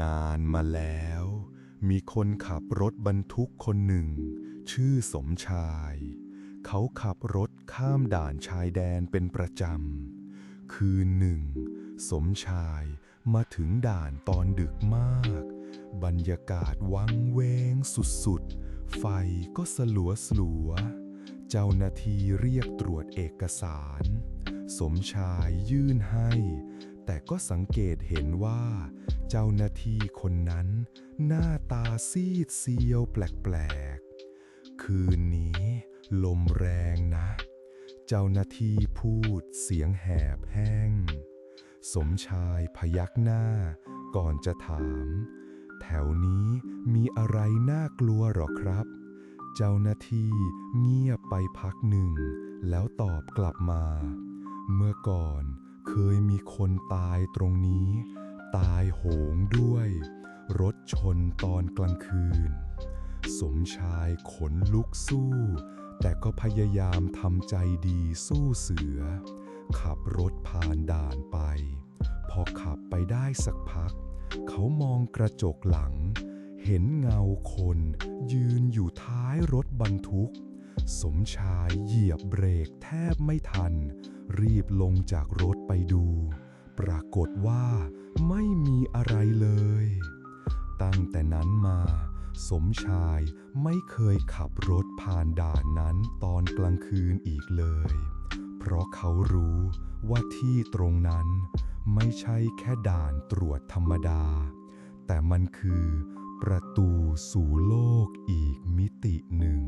นานมาแล้ว มีคนขับรถบรรทุกคนหนึ่ง ชื่อสมชาย เขาขับรถข้ามด่านชายแดนเป็นประจำ คืนหนึ่ง สมชายมาถึงด่านตอนดึกมาก บรรยากาศวังเวงสุดๆ ไฟก็สลัวสลัวๆเจ้าหน้าที่เรียกตรวจเอกสาร สมชายยื่นให้ แต่ก็สังเกตเห็นว่า เจ้าหน้าที่คนนั้นหน้าตาซีดเซียวแปลกๆ คืนนี้ ลมแรงนะ เจ้าหน้าที่พูดเสียงแหบแห้ง สมชายพยักหน้าก่อนจะถาม แถวนี้มีอะไรน่ากลัวหรอครับ เจ้าหน้าที่เงียบไปพักหนึ่ง แล้วตอบกลับมา เมื่อก่อน เคยมีคนตายตรงนี้ ตายโหงด้วย รถชนตอนกลางคืน สมชายขนลุกสู้ แต่ก็พยายามทำใจดีสู้เสือ ขับรถผ่านด่านไป พอขับไปได้สักพัก เขามองกระจกหลัง เห็นเงาคนยืนอยู่ท้ายรถบรรทุก สมชายเหยียบเบรกแทบไม่ทัน รีบลงจากรถไปดู ปรากฏว่าไม่มีอะไรเลย ตั้งแต่นั้นมา สมชายไม่เคยขับรถผ่านด่านนั้นตอนกลางคืนอีกเลย เพราะเขารู้ว่าที่ตรงนั้นไม่ใช่แค่ด่านตรวจธรรมดา แต่มันคือประตูสู่โลกอีกมิติหนึ่ง